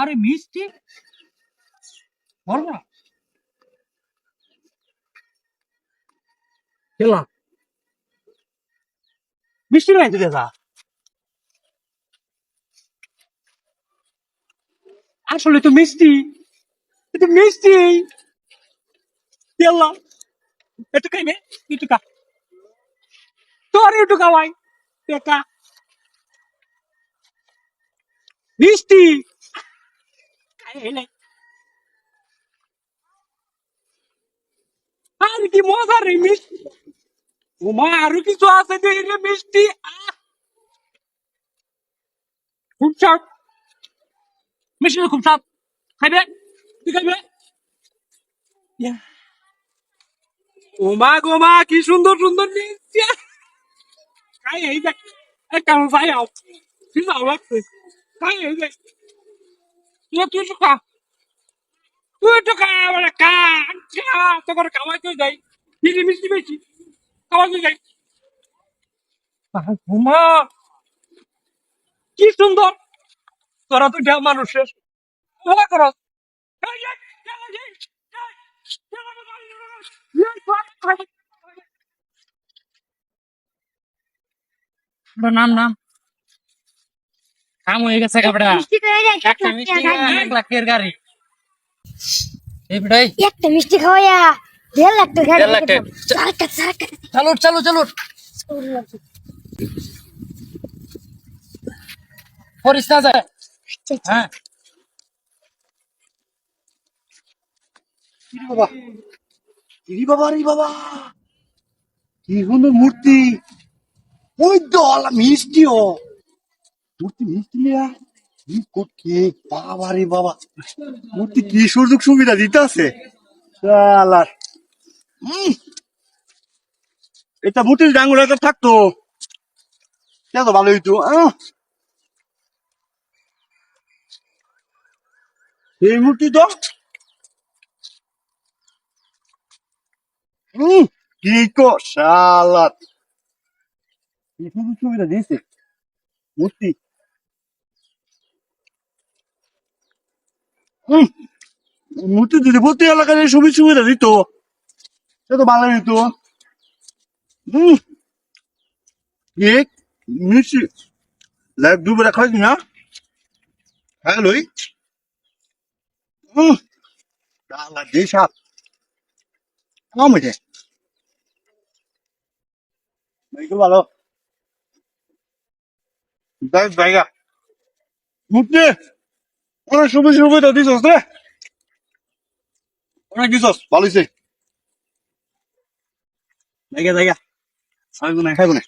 আরে মিষ্টি। বলব না। মিষ্টি নাই তো দেখা। আসলে তো মিষ্টি। এটা মিষ্টি। খেলা একটু খাইবে। একটু খা। তোর একটু খাওয়াই। মিষ্টি। খাই নাই আর কি মজা রে মিষ্টি ওমা আরও কিছু আছে যে রে মিষ্টি আহ! খুব স্বাদ মিষ্টি খুব স্বাদ খাইবে তুই খাইবে ইয়া। ওমা গোমা কি সুন্দর সুন্দর মিষ্টি খাই এই দেখ এই কেমন চাই আও কি যাও লাগছে খাই এই দেখ তুই তুই খা। তুই একটু খা মানে খা খা খাওয়াই যাই। রে মিষ্টি বেশি খাওয়াই তুই যাই ঘুমা। কি সুন্দর। তোরা ঢেউ মানুষের। নাম নাম। কাম হয়ে গেছে কাপড়া। একটা মিষ্টি এক লাখের গাড়ি। এই বিটাই একটা মিষ্টি খাওয়াইয়া দেড় লাখ টাকা দেড় লাখ টাকা। সারাটা সারাটা চালু চালু চালু করিস না যায় হ্যাঁ। বাবা? বাবা রে বাবা? কি মূর্তি। ওই দল মিষ্টি মূর্তি লিয়া কি বাবা রে বাবা। মূর্তি কি সুযোগ সুবিধা দিতে আছে চালার এটা মূর্তির ডাঙ্গুর একটা থাকতো। সে তো ভালো হইতো। এই মূর্তি তো। কি কো শালাত কি সুযোগ সুবিধা দিয়েছে? মূর্তি হুম। মূর্তি যদি প্রতি এলাকায় এই সুবিধা সুবিধা দিত, সে তো ভালো হুম। এক মিষ্টি। লাইভ দুবার খাইছি না? হ্যাঁ লই। দেশাপ কম হয়েছে? ভালো। জায়গা। মুক্তি অনেক সুবিধা সুবিধা দিছস রে। অনেক দিছস। ভালো দেখা দেখা। খাইব না খাইব না।